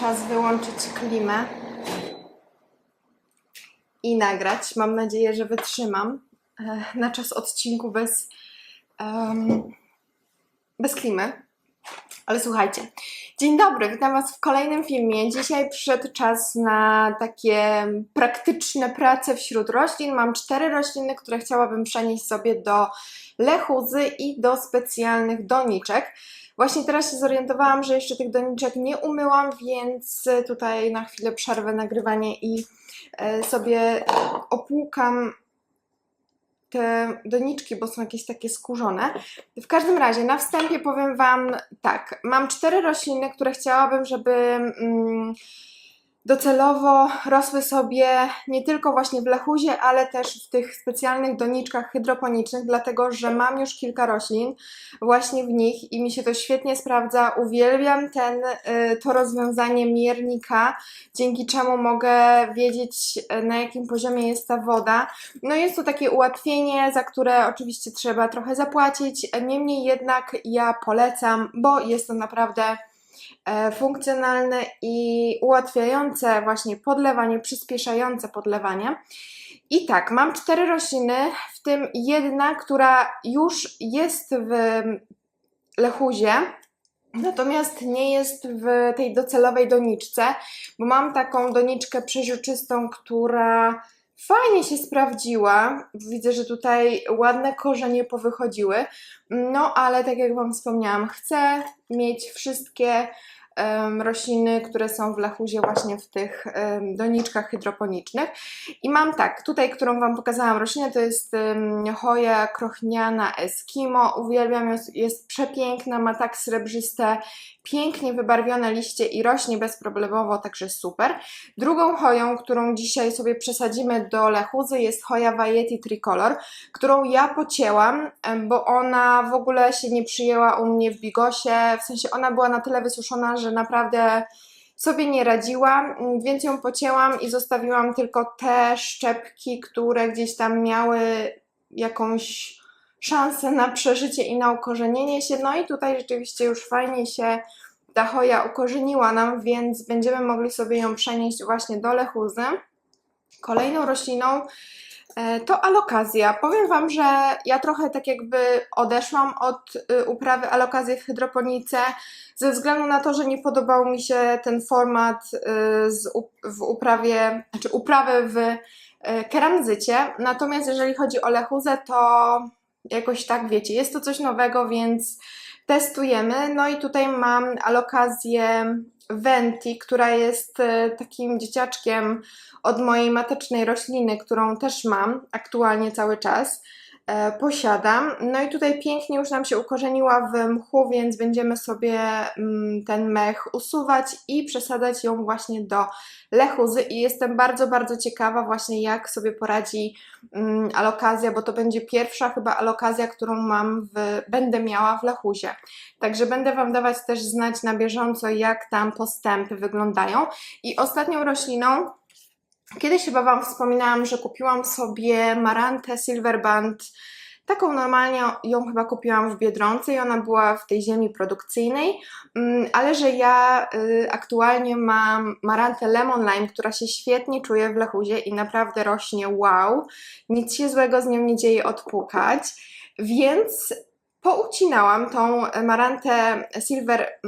czas wyłączyć klimę i nagrać. Mam nadzieję, że wytrzymam e, na czas odcinku bez, em, bez klimy. Ale słuchajcie, dzień dobry, witam Was w kolejnym filmie. Dzisiaj przyszedł czas na takie praktyczne prace wśród roślin. Mam cztery rośliny, które chciałabym przenieść sobie do lechuzy i do specjalnych doniczek. Właśnie teraz się zorientowałam, że jeszcze tych doniczek nie umyłam, więc tutaj na chwilę przerwę nagrywanie i e, sobie opłukam te doniczki, bo są jakieś takie skórzone. W każdym razie, na wstępie powiem Wam tak. Mam cztery rośliny, które chciałabym, żeby mm, docelowo rosły sobie nie tylko właśnie w lechuzie, ale też w tych specjalnych doniczkach hydroponicznych, dlatego że mam już kilka roślin właśnie w nich i mi się to świetnie sprawdza. Uwielbiam ten, y, to rozwiązanie miernika, dzięki czemu mogę wiedzieć y, na jakim poziomie jest ta woda. No jest to takie ułatwienie, za które oczywiście trzeba trochę zapłacić, niemniej jednak ja polecam, bo jest to naprawdę funkcjonalne i ułatwiające właśnie podlewanie, przyspieszające podlewanie. I tak, mam cztery rośliny, w tym jedna, która już jest w lechuzie, natomiast nie jest w tej docelowej doniczce, bo mam taką doniczkę przeźroczystą, która fajnie się sprawdziła. Widzę, że tutaj ładne korzenie powychodziły. No, ale tak jak Wam wspomniałam, chcę mieć wszystkie rośliny, które są w lechuzie właśnie w tych doniczkach hydroponicznych. I mam tak, tutaj, którą Wam pokazałam roślinę, to jest em, hoja krochniana Eskimo. Uwielbiam, jest, jest przepiękna, ma tak srebrzyste, pięknie wybarwione liście i rośnie bezproblemowo, także super. Drugą hoją, którą dzisiaj sobie przesadzimy do lechuzy jest hoja Vajeti Tricolor, którą ja pocięłam, bo ona w ogóle się nie przyjęła u mnie w bigosie, w sensie ona była na tyle wysuszona, że naprawdę sobie nie radziła, mm, więc ją pocięłam i zostawiłam tylko te szczepki, które gdzieś tam miały jakąś szansę na przeżycie i na ukorzenienie się. No i tutaj rzeczywiście już fajnie się ta hoja ukorzeniła nam, więc będziemy mogli sobie ją przenieść właśnie do lechuzy. Kolejną rośliną to alokazja. Powiem Wam, że ja trochę tak jakby odeszłam od y, uprawy alokazji w hydroponice ze względu na to, że nie podobał mi się ten format y, z, w uprawie, znaczy uprawy w y, keramzycie. Natomiast jeżeli chodzi o lechuzę, to jakoś tak wiecie, jest to coś nowego, więc testujemy. No i tutaj mam alokazję Venti, która jest e, takim dzieciaczkiem od mojej matecznej rośliny, którą też mam aktualnie cały czas. E, posiadam. No i tutaj pięknie już nam się ukorzeniła w mchu, więc będziemy sobie mm, ten mech usuwać i przesadzać ją właśnie do lechuzy i jestem bardzo, bardzo ciekawa właśnie jak sobie poradzi mm, alokazja, bo to będzie pierwsza chyba alokazja, którą mam w, będę miała w lechuzie. Także będę Wam dawać też znać na bieżąco jak tam postępy wyglądają. I ostatnią rośliną Kiedyś chyba Wam wspominałam, że kupiłam sobie Marantę Silverband. Taką normalnie ją chyba kupiłam w Biedronce i ona była w tej ziemi produkcyjnej, Mm, ale że ja y, aktualnie mam Marantę Lemon Lime, która się świetnie czuje w lechuzie i naprawdę rośnie wow. Nic się złego z nią nie dzieje odpukać, więc poucinałam tą Marantę Silver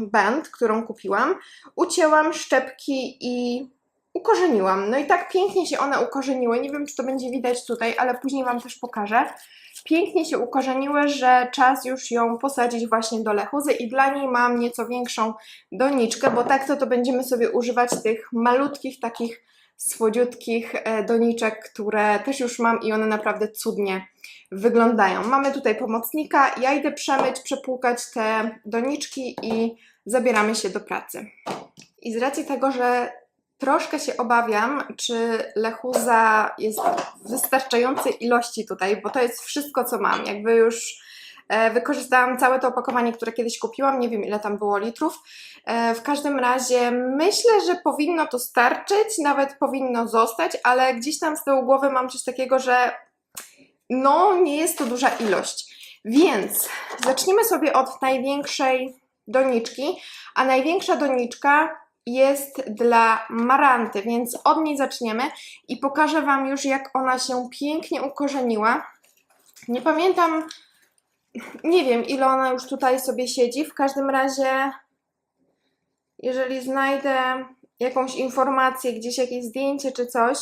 Band, którą kupiłam, ucięłam szczepki i ukorzeniłam. No i tak pięknie się one ukorzeniły. Nie wiem, czy to będzie widać tutaj, ale później Wam też pokażę. Pięknie się ukorzeniły, że czas już ją posadzić właśnie do lechuzy i dla niej mam nieco większą doniczkę, bo tak to, to będziemy sobie używać tych malutkich, takich słodziutkich e, doniczek, które też już mam i one naprawdę cudnie wyglądają. Mamy tutaj pomocnika. Ja idę przemyć, przepłukać te doniczki i zabieramy się do pracy. I z racji tego, że Troszkę się obawiam, czy lechuza jest w wystarczającej ilości tutaj, bo to jest wszystko, co mam. Jakby już e, wykorzystałam całe to opakowanie, które kiedyś kupiłam, nie wiem ile tam było litrów. E, w każdym razie myślę, że powinno to starczyć, nawet powinno zostać, ale gdzieś tam z tyłu głowy mam coś takiego, że no nie jest to duża ilość. Więc zacznijmy sobie od największej doniczki, a największa doniczka jest dla Maranty, więc od niej zaczniemy i pokażę Wam już, jak ona się pięknie ukorzeniła. Nie pamiętam, nie wiem, ile ona już tutaj sobie siedzi. W każdym razie, jeżeli znajdę jakąś informację, gdzieś jakieś zdjęcie czy coś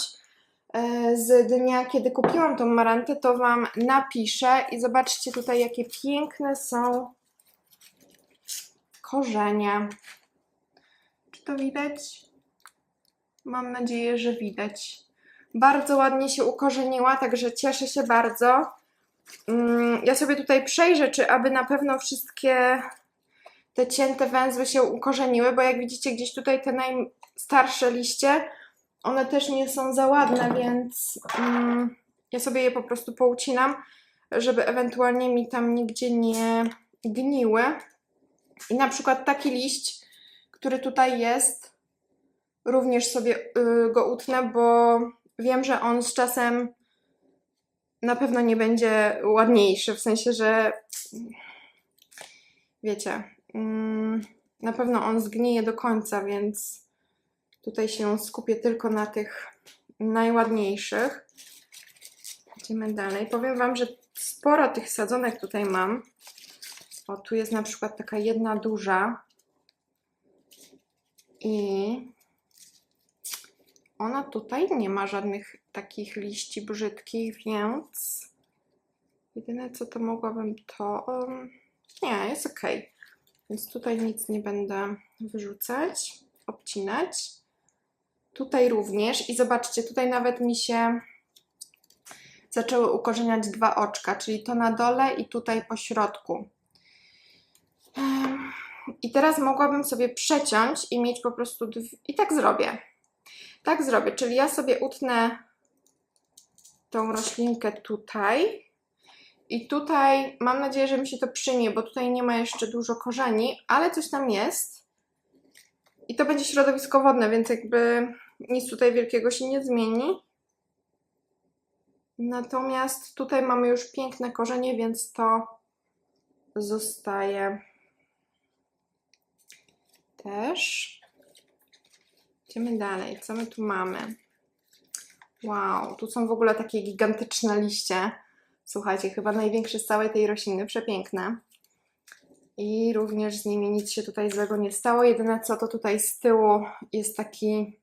e, z dnia, kiedy kupiłam tą marantę, to Wam napiszę i zobaczcie tutaj, jakie piękne są korzenie. To widać? Mam nadzieję, że widać. Bardzo ładnie się ukorzeniła, także cieszę się bardzo. Mm, Ja sobie tutaj przejrzę, czy aby na pewno wszystkie te cięte węzły się ukorzeniły, bo jak widzicie gdzieś tutaj te najstarsze liście, one też nie są za ładne, więc mm, ja sobie je po prostu poucinam, żeby ewentualnie mi tam nigdzie nie gniły. I na przykład taki liść, który tutaj jest, również sobie y, go utnę, bo wiem, że on z czasem na pewno nie będzie ładniejszy, w sensie, że wiecie, mm, na pewno on zgnije do końca, więc tutaj się skupię tylko na tych najładniejszych. Idziemy dalej. Powiem Wam, że sporo tych sadzonek tutaj mam. O, tu jest na przykład taka jedna duża i ona tutaj nie ma żadnych takich liści brzydkich, więc jedyne co to mogłabym to... Nie, jest ok. Więc tutaj nic nie będę wyrzucać, obcinać. Tutaj również i zobaczcie, tutaj nawet mi się zaczęły ukorzeniać dwa oczka, czyli to na dole i tutaj po środku. I teraz mogłabym sobie przeciąć i mieć po prostu. I tak zrobię. Tak zrobię, czyli ja sobie utnę tą roślinkę tutaj. I tutaj mam nadzieję, że mi się to przyjmie, bo tutaj nie ma jeszcze dużo korzeni, ale coś tam jest. I to będzie środowisko wodne, więc jakby nic tutaj wielkiego się nie zmieni. Natomiast tutaj mamy już piękne korzenie, więc to zostaje też. Idziemy dalej. Co my tu mamy? Wow, tu są w ogóle takie gigantyczne liście. Słuchajcie, chyba największe z całej tej rośliny. Przepiękne. I również z nimi nic się tutaj złego nie stało. Jedyne co to tutaj z tyłu jest taki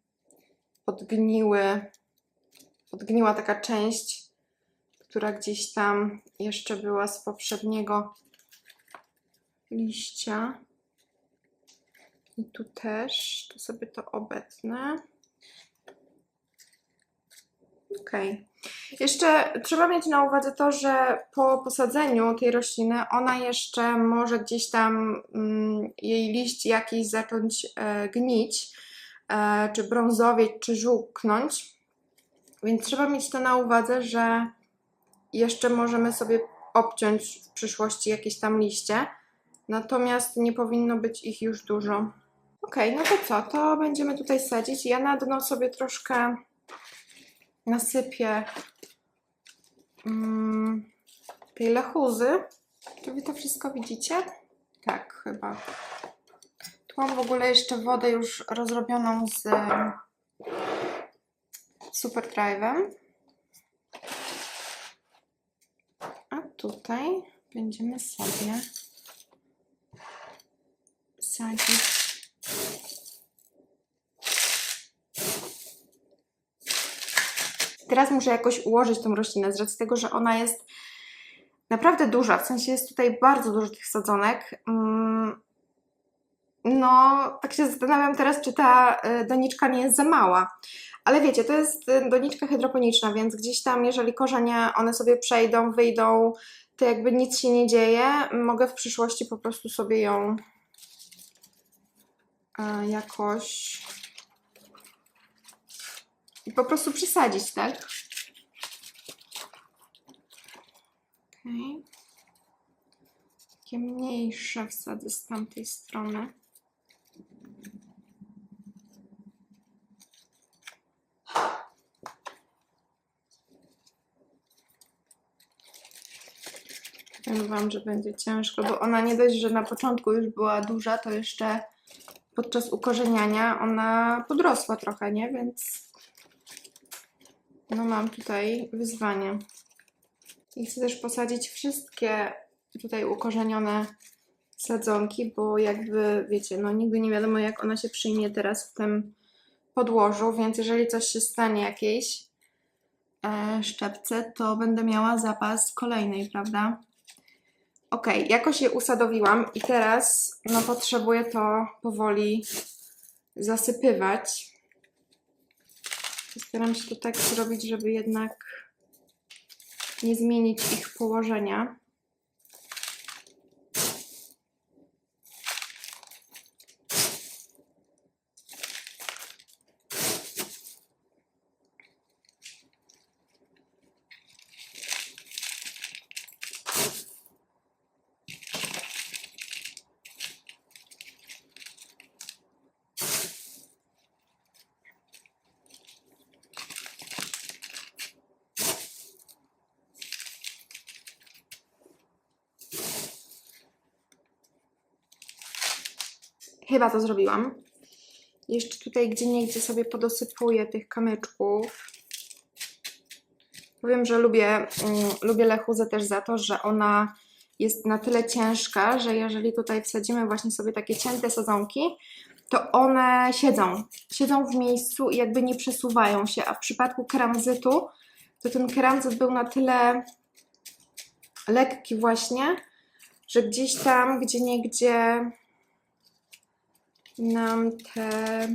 podgniły, podgniła taka część, która gdzieś tam jeszcze była z poprzedniego liścia. I tu też, to sobie to obetnę. Ok. Jeszcze trzeba mieć na uwadze to, że po posadzeniu tej rośliny ona jeszcze może gdzieś tam mm, jej liść jakiś zacząć e, gnić, e, czy brązowieć, czy żółknąć. Więc trzeba mieć to na uwadze, że jeszcze możemy sobie obciąć w przyszłości jakieś tam liście. Natomiast nie powinno być ich już dużo. Ok, no to co? To będziemy tutaj sadzić. Ja na dno sobie troszkę nasypię mm, tej lechuzy. Czy wy to wszystko widzicie? Tak, chyba. Tu mam w ogóle jeszcze wodę już rozrobioną z Super Drive'em. A tutaj będziemy sobie sadzić Teraz muszę jakoś ułożyć tą roślinę z racji tego, że ona jest naprawdę duża, w sensie jest tutaj bardzo dużo tych sadzonek. Mm, No, tak się zastanawiam teraz, czy ta y, doniczka nie jest za mała. Ale wiecie, to jest y, doniczka hydroponiczna, więc gdzieś tam, jeżeli korzenie one sobie przejdą, wyjdą, to jakby nic się nie dzieje. Mogę w przyszłości po prostu sobie ją jakoś i po prostu przysadzić, tak? Okej. Takie mniejsze wsadzę z tamtej strony. Powiem Wam, że będzie ciężko, bo ona nie dość, że na początku już była duża, to jeszcze podczas ukorzeniania ona podrosła trochę, nie? Więc no mam tutaj wyzwanie. I chcę też posadzić wszystkie tutaj ukorzenione sadzonki, bo jakby wiecie, no nigdy nie wiadomo jak ona się przyjmie teraz w tym podłożu, więc jeżeli coś się stanie jakiejś e, szczepce, to będę miała zapas kolejnej, prawda? Ok, jakoś je usadowiłam i teraz no potrzebuję to powoli zasypywać. Staram się to tak zrobić, żeby jednak nie zmienić ich położenia. Chyba to zrobiłam. Jeszcze tutaj gdzie niegdzie sobie podosypuję tych kamyczków. Powiem, że lubię, mm, lubię lechuzę też za to, że ona jest na tyle ciężka, że jeżeli tutaj wsadzimy właśnie sobie takie cięte sadzonki, to one siedzą. Siedzą w miejscu i jakby nie przesuwają się, a w przypadku keramzytu, to ten keramzyt był na tyle lekki właśnie, że gdzieś tam, gdzie niegdzie nam te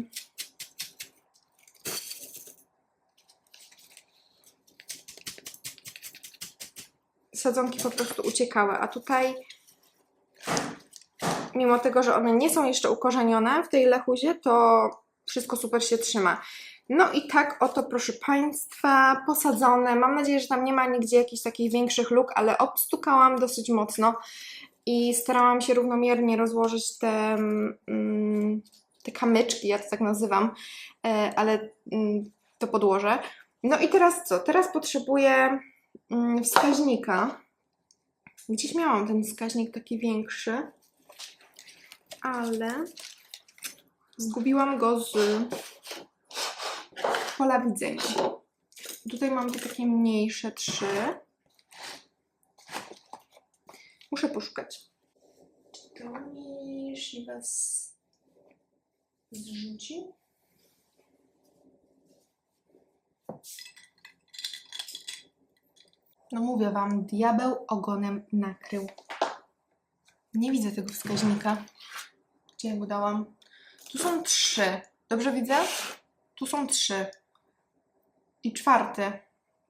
sadzonki po prostu uciekały, a tutaj mimo tego, że one nie są jeszcze ukorzenione w tej lechuzie, to wszystko super się trzyma. No i tak oto, proszę Państwa, posadzone. Mam nadzieję, że tam nie ma nigdzie jakichś takich większych luk, ale obstukałam dosyć mocno i starałam się równomiernie rozłożyć te, mm, te kamyczki, ja to tak nazywam, e, ale mm, to podłoże. No i teraz co? Teraz potrzebuję mm, wskaźnika. Gdzieś miałam ten wskaźnik taki większy, ale zgubiłam go z pola widzenia. Tutaj mam te takie mniejsze trzy. Muszę poszukać. Czy to mi was zrzuci? No mówię wam, diabeł ogonem nakrył. Nie widzę tego wskaźnika. Gdzie ja go dałam? Tu są trzy. Dobrze widzę? Tu są trzy. I czwarty.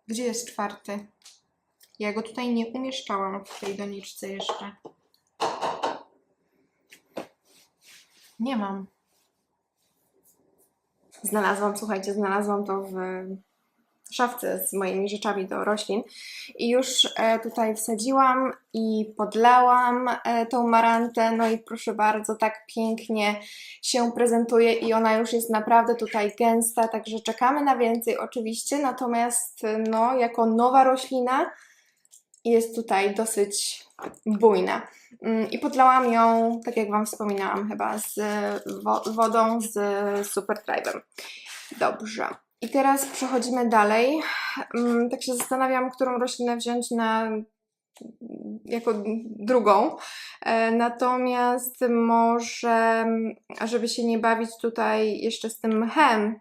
Gdzie jest czwarty? Ja go tutaj nie umieszczałam w tej doniczce jeszcze. Nie mam. Znalazłam, słuchajcie, znalazłam to w szafce z moimi rzeczami do roślin i już e, tutaj wsadziłam i podlałam e, tą marantę, no i proszę bardzo, tak pięknie się prezentuje i ona już jest naprawdę tutaj gęsta, także czekamy na więcej oczywiście, natomiast no, jako nowa roślina jest tutaj dosyć bujna. Mm, I podlałam ją, tak jak Wam wspominałam, chyba z wo wodą z Super. Dobrze. I teraz przechodzimy dalej. Mm, Tak się zastanawiam, którą roślinę wziąć na jako drugą. E, Natomiast może, żeby się nie bawić tutaj jeszcze z tym mchem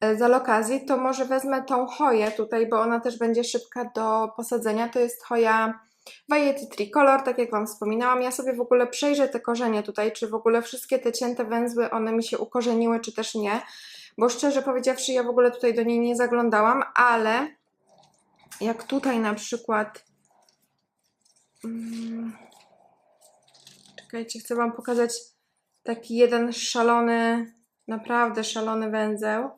e, za okazji, to może wezmę tą choję tutaj, bo ona też będzie szybka do posadzenia. To jest choja Variety Tricolor, tak jak Wam wspominałam. Ja sobie w ogóle przejrzę te korzenie tutaj, czy w ogóle wszystkie te cięte węzły, one mi się ukorzeniły, czy też nie. Bo szczerze powiedziawszy, ja w ogóle tutaj do niej nie zaglądałam, ale jak tutaj na przykład... Hmm, czekajcie, chcę Wam pokazać taki jeden szalony, naprawdę szalony węzeł,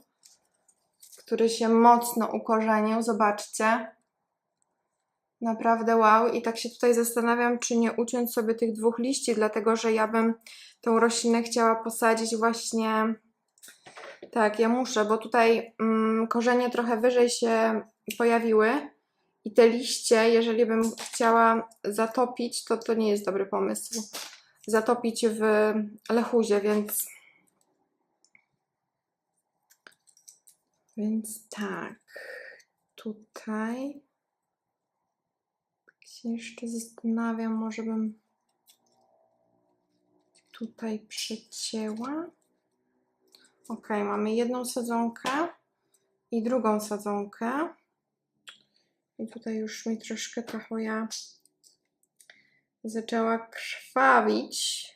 który się mocno ukorzenił. Zobaczcie. Naprawdę wow. I tak się tutaj zastanawiam, czy nie uciąć sobie tych dwóch liści, dlatego że ja bym tą roślinę chciała posadzić właśnie... Tak, ja muszę, bo tutaj mm, korzenie trochę wyżej się pojawiły i te liście, jeżeli bym chciała zatopić, to to nie jest dobry pomysł. Zatopić w lechuzie, więc Więc tak, tutaj się jeszcze zastanawiam, może bym tutaj przecięła. Ok, mamy jedną sadzonkę i drugą sadzonkę. I tutaj już mi troszkę ta zaczęła krwawić.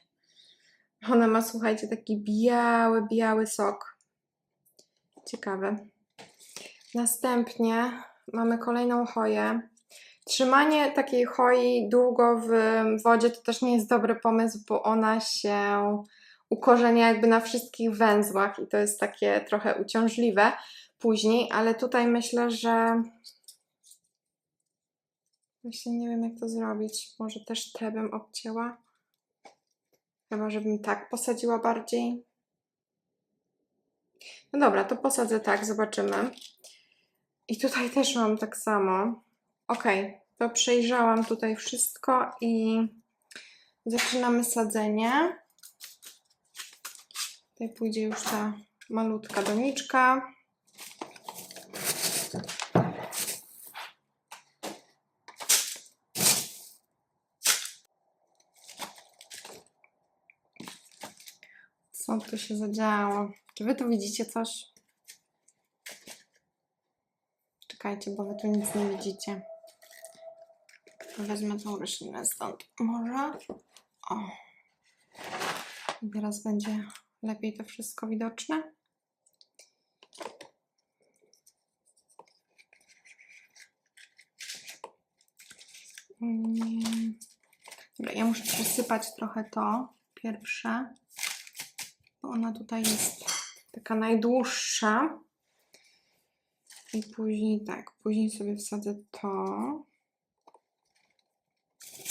Ona ma, słuchajcie, taki biały, biały sok. Ciekawe. Następnie mamy kolejną choję. Trzymanie takiej choi długo w wodzie to też nie jest dobry pomysł, bo ona się ukorzenia jakby na wszystkich węzłach i to jest takie trochę uciążliwe później, ale tutaj myślę, że właśnie nie wiem jak to zrobić. Może też te bym obcięła. Chyba, żebym tak posadziła bardziej. No dobra, to posadzę tak, zobaczymy. I tutaj też mam tak samo. Ok, to przejrzałam tutaj wszystko i zaczynamy sadzenie. Tutaj pójdzie już ta malutka doniczka. Co tu się zadziało? Czy wy tu widzicie coś? Czekajcie, bo wy tu nic nie widzicie. Wezmę tą roślinę stąd. Może? O. Teraz będzie lepiej to wszystko widoczne. Nie. Dobra, ja muszę przysypać trochę to pierwsze, ona tutaj jest taka najdłuższa. I później tak, później sobie wsadzę to.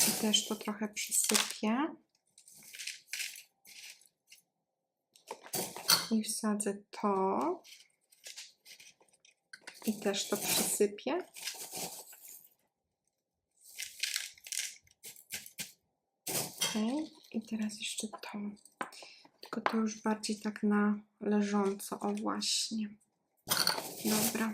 I też to trochę przysypię. I wsadzę to. I też to przysypię. Ok. I teraz jeszcze to. Tylko to już bardziej tak na leżąco. O właśnie. Dobra.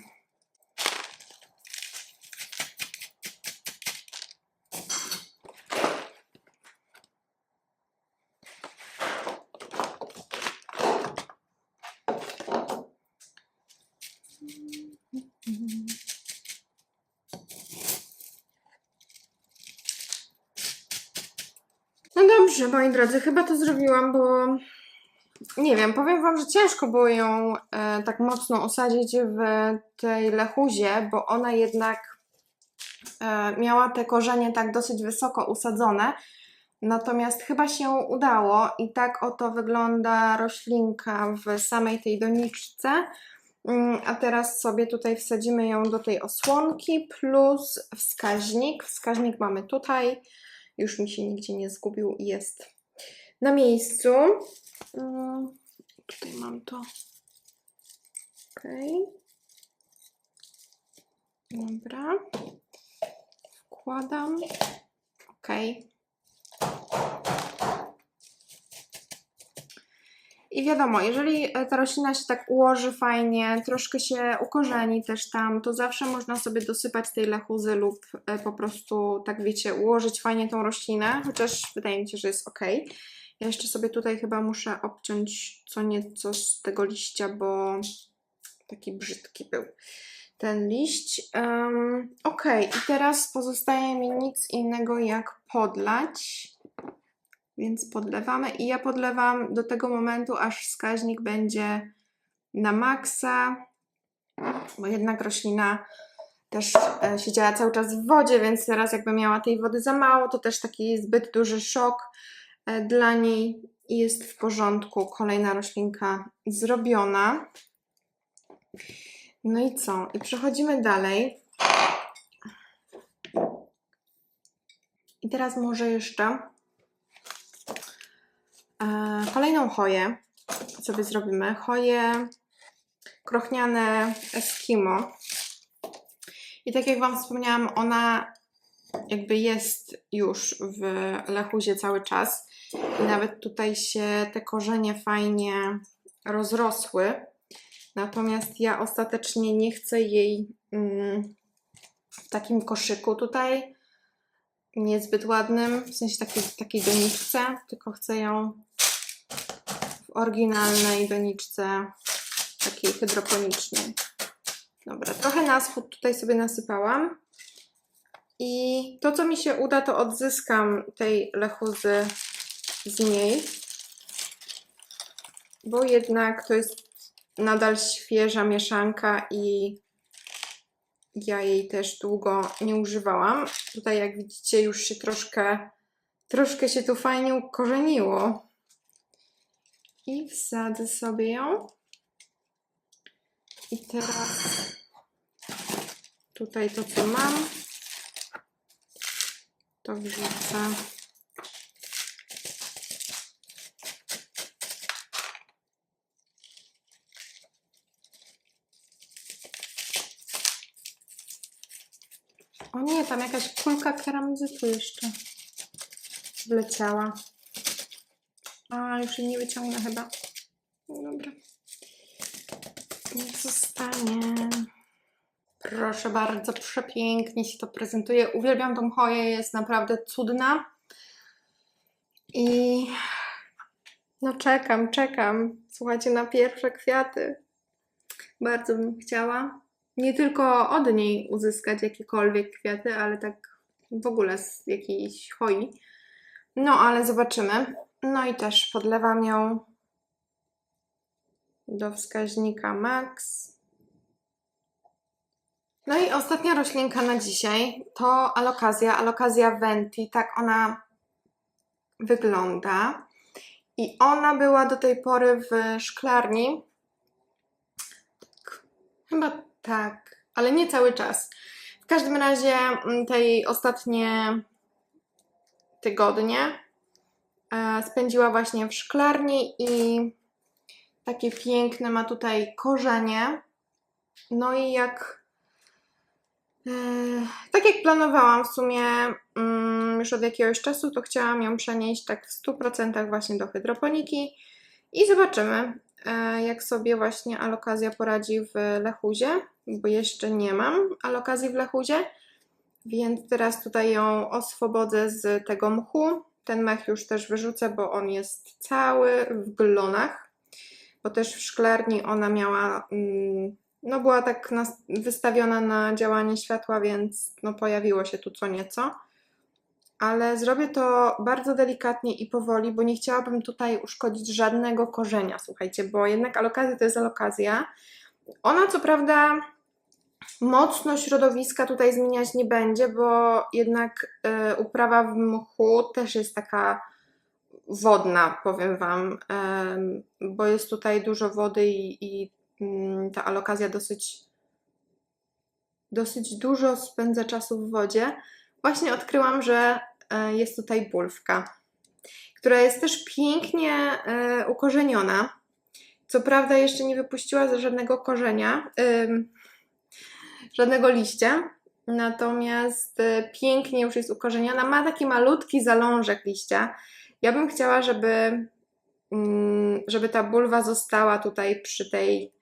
No dobrze, moi drodzy, chyba to zrobiłam, bo nie wiem, powiem Wam, że ciężko było ją e, tak mocno osadzić w tej lechuzie, bo ona jednak e, miała te korzenie tak dosyć wysoko usadzone. Natomiast chyba się udało i tak oto wygląda roślinka w samej tej doniczce. Mm, A teraz sobie tutaj wsadzimy ją do tej osłonki plus wskaźnik. Wskaźnik mamy tutaj. Już mi się nigdzie nie zgubił i jest na miejscu. Mm, Tutaj mam to. Ok. Dobra. Wkładam. Ok. I wiadomo, jeżeli e, ta roślina się tak ułoży fajnie, troszkę się ukorzeni też tam, to zawsze można sobie dosypać tej lechuzy lub e, po prostu, tak wiecie, ułożyć fajnie tą roślinę, chociaż wydaje mi się, że jest ok. Ja jeszcze sobie tutaj chyba muszę obciąć co nieco z tego liścia, bo taki brzydki był ten liść. Um, ok, i teraz pozostaje mi nic innego jak podlać. Więc podlewamy i ja podlewam do tego momentu, aż wskaźnik będzie na maksa, bo jednak roślina też e, siedziała cały czas w wodzie, więc teraz jakby miała tej wody za mało, to też taki zbyt duży szok dla niej jest w porządku. Kolejna roślinka zrobiona. No i co? I przechodzimy dalej. I teraz może jeszcze E, Kolejną choję sobie zrobimy. Choję krochniane Eskimo. I tak jak Wam wspomniałam, ona jakby jest już w lechuzie cały czas. I nawet tutaj się te korzenie fajnie rozrosły. Natomiast ja ostatecznie nie chcę jej mm, w takim koszyku tutaj, niezbyt ładnym, w sensie takiej, takiej doniczce, tylko chcę ją w oryginalnej doniczce, takiej hydroponicznej. Dobra, trochę na spód tutaj sobie nasypałam. I to, co mi się uda, to odzyskam tej lechuzy z niej, bo jednak to jest nadal świeża mieszanka i ja jej też długo nie używałam. Tutaj, jak widzicie, już się troszkę, troszkę się tu fajnie ukorzeniło. I wsadzę sobie ją. I teraz tutaj to, co mam, to wrzucę. O nie, tam jakaś kulka keramizytu jeszcze wleciała. A, już jej nie wyciągnę chyba. No dobra. Niech zostanie. Proszę bardzo, przepięknie się to prezentuje. Uwielbiam tą choję, jest naprawdę cudna. I no czekam, czekam. Słuchajcie, na pierwsze kwiaty. Bardzo bym chciała nie tylko od niej uzyskać jakiekolwiek kwiaty, ale tak w ogóle z jakiejś choi. No, ale zobaczymy. No i też podlewam ją do wskaźnika max. No i ostatnia roślinka na dzisiaj to alokazja, alokazja venti. Tak ona wygląda. I ona była do tej pory w szklarni. Chyba tak, ale nie cały czas. W każdym razie mm, tej ostatnie tygodnie e, spędziła właśnie w szklarni i takie piękne ma tutaj korzenie. No i jak e, tak jak planowałam w sumie mm, już od jakiegoś czasu, to chciałam ją przenieść tak w 100% właśnie do hydroponiki i zobaczymy, jak sobie właśnie alokazja poradzi w lechuzie, bo jeszcze nie mam alokazji w lechuzie, więc teraz tutaj ją oswobodzę z tego mchu. Ten mech już też wyrzucę, bo on jest cały w glonach, bo też w szklarni ona miała, mm, no była tak wystawiona na działanie światła, więc no pojawiło się tu co nieco. Ale zrobię to bardzo delikatnie i powoli, bo nie chciałabym tutaj uszkodzić żadnego korzenia, słuchajcie, bo jednak alokazja to jest alokazja. Ona co prawda mocno środowiska tutaj zmieniać nie będzie, bo jednak e, uprawa w mchu też jest taka wodna, powiem Wam, em, bo jest tutaj dużo wody i, i mm, ta alokazja dosyć, dosyć dużo spędza czasu w wodzie. Właśnie odkryłam, że e, jest tutaj bulwka, która jest też pięknie e, ukorzeniona. Co prawda jeszcze nie wypuściła żadnego korzenia, żadnego liścia, natomiast e, pięknie już jest ukorzeniona. Ma taki malutki zalążek liścia. Ja bym chciała, żeby, mm, żeby ta bulwa została tutaj przy tej,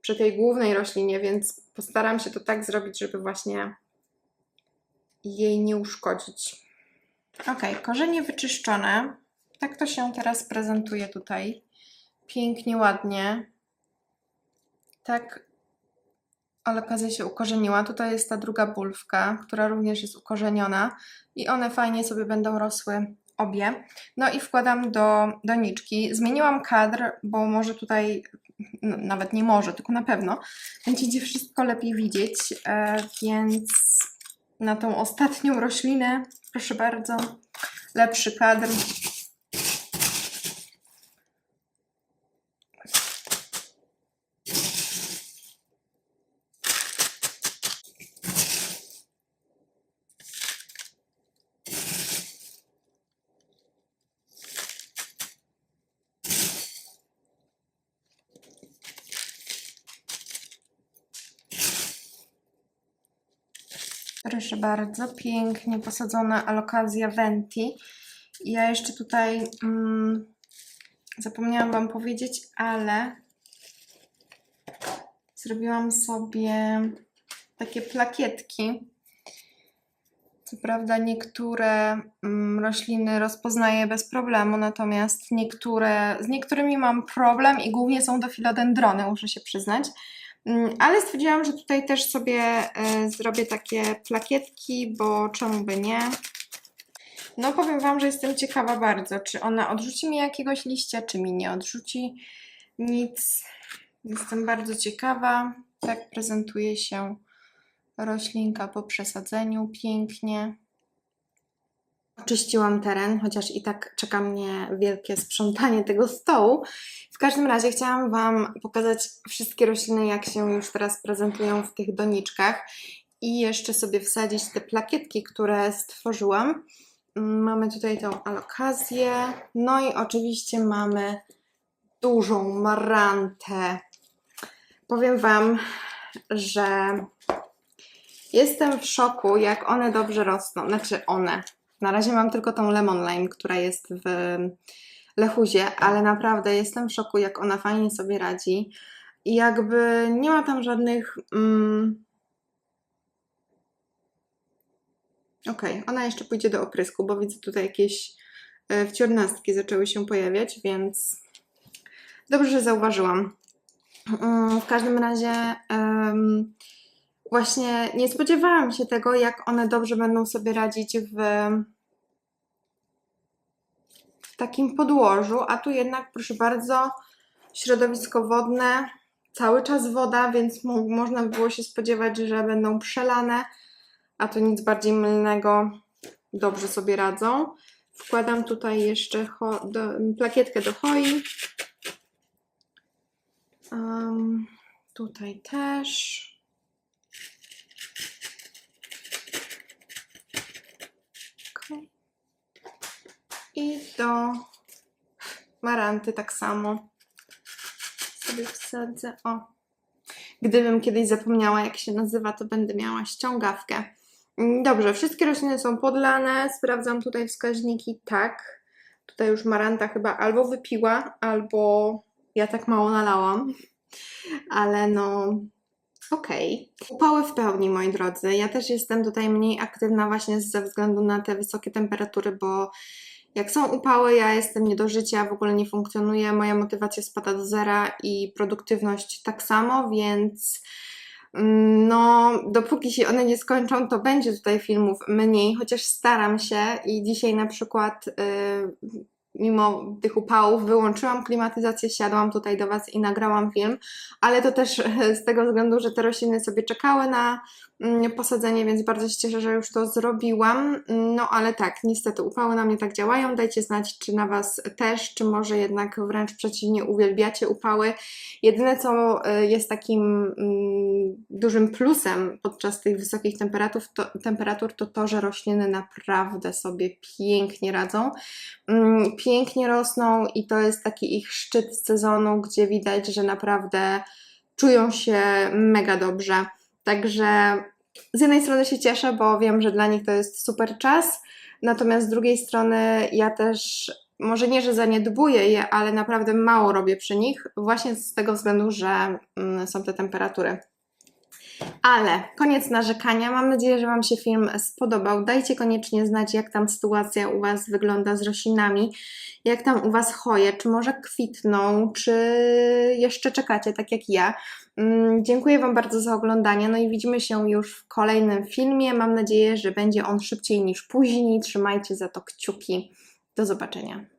przy tej głównej roślinie, więc postaram się to tak zrobić, żeby właśnie jej nie uszkodzić. Ok, korzenie wyczyszczone. Tak to się teraz prezentuje tutaj. Pięknie, ładnie. Tak alokazja się ukorzeniła. Tutaj jest ta druga bulwka, która również jest ukorzeniona i one fajnie sobie będą rosły obie. No i wkładam do doniczki. Zmieniłam kadr, bo może tutaj, no, nawet nie może, tylko na pewno, będziecie wszystko lepiej widzieć, e, więc na tą ostatnią roślinę, proszę bardzo, lepszy kadr. Proszę bardzo, pięknie posadzona alokazja Venti. Ja jeszcze tutaj mm, zapomniałam Wam powiedzieć, ale zrobiłam sobie takie plakietki. Co prawda niektóre mm, rośliny rozpoznaję bez problemu, natomiast niektóre, z niektórymi mam problem i głównie są to filodendrony, muszę się przyznać. Mm, Ale stwierdziłam, że tutaj też sobie e, zrobię takie plakietki, bo czemu by nie. No powiem Wam, że jestem ciekawa bardzo, czy ona odrzuci mi jakiegoś liścia, czy mi nie odrzuci nic. Jestem bardzo ciekawa. Tak prezentuje się roślinka po przesadzeniu. Pięknie. Oczyściłam teren, chociaż i tak czeka mnie wielkie sprzątanie tego stołu. W każdym razie chciałam Wam pokazać wszystkie rośliny, jak się już teraz prezentują w tych doniczkach i jeszcze sobie wsadzić te plakietki, które stworzyłam. Mamy tutaj tą alokazję, no i oczywiście mamy dużą marantę. Powiem Wam, że jestem w szoku, jak one dobrze rosną. Znaczy one. Na razie mam tylko tą lemon lime, która jest w lechuzie, ale naprawdę jestem w szoku, jak ona fajnie sobie radzi. I jakby nie ma tam żadnych. Mm... Okej, ona jeszcze pójdzie do oprysku, bo widzę tutaj jakieś e, wciornastki zaczęły się pojawiać, więc dobrze, że zauważyłam. Mm, W każdym razie właśnie nie spodziewałam się tego, jak one dobrze będą sobie radzić w takim podłożu, a tu jednak, proszę bardzo, środowisko wodne, cały czas woda, więc mo można by było się spodziewać, że będą przelane, a tu nic bardziej mylnego, dobrze sobie radzą. Wkładam tutaj jeszcze do, plakietkę do hoi. Um, tutaj też. I do maranty tak samo sobie wsadzę. O. Gdybym kiedyś zapomniała, jak się nazywa, to będę miała ściągawkę. Dobrze, wszystkie rośliny są podlane. Sprawdzam tutaj wskaźniki. Tak. Tutaj już maranta chyba albo wypiła, albo ja tak mało nalałam. Ale no, okej. Upały w pełni, moi drodzy. Ja też jestem tutaj mniej aktywna właśnie ze względu na te wysokie temperatury, bo jak są upały, ja jestem nie do życia, w ogóle nie funkcjonuję, moja motywacja spada do zera i produktywność tak samo, więc mm, no, dopóki się one nie skończą, to będzie tutaj filmów mniej, chociaż staram się i dzisiaj na przykład, y, mimo tych upałów, wyłączyłam klimatyzację, siadłam tutaj do Was i nagrałam film, ale to też z tego względu, że te rośliny sobie czekały na mm, posadzenie, więc bardzo się cieszę, że już to zrobiłam. No ale tak, niestety upały na mnie tak działają. Dajcie znać, czy na Was też, czy może jednak wręcz przeciwnie uwielbiacie upały. Jedyne, co y, jest takim mm, dużym plusem podczas tych wysokich temperatur to, temperatur, to to, że rośliny naprawdę sobie pięknie radzą. Mm, Pięknie rosną i to jest taki ich szczyt sezonu, gdzie widać, że naprawdę czują się mega dobrze. Także z jednej strony się cieszę, bo wiem, że dla nich to jest super czas, natomiast z drugiej strony ja też, może nie, że zaniedbuję je, ale naprawdę mało robię przy nich, właśnie z tego względu, że mm, są te temperatury. Ale koniec narzekania. Mam nadzieję, że Wam się film spodobał. Dajcie koniecznie znać, jak tam sytuacja u Was wygląda z roślinami, jak tam u Was choje, czy może kwitną, czy jeszcze czekacie, tak jak ja. Mm, Dziękuję Wam bardzo za oglądanie. No i widzimy się już w kolejnym filmie. Mam nadzieję, że będzie on szybciej niż później. Trzymajcie za to kciuki. Do zobaczenia.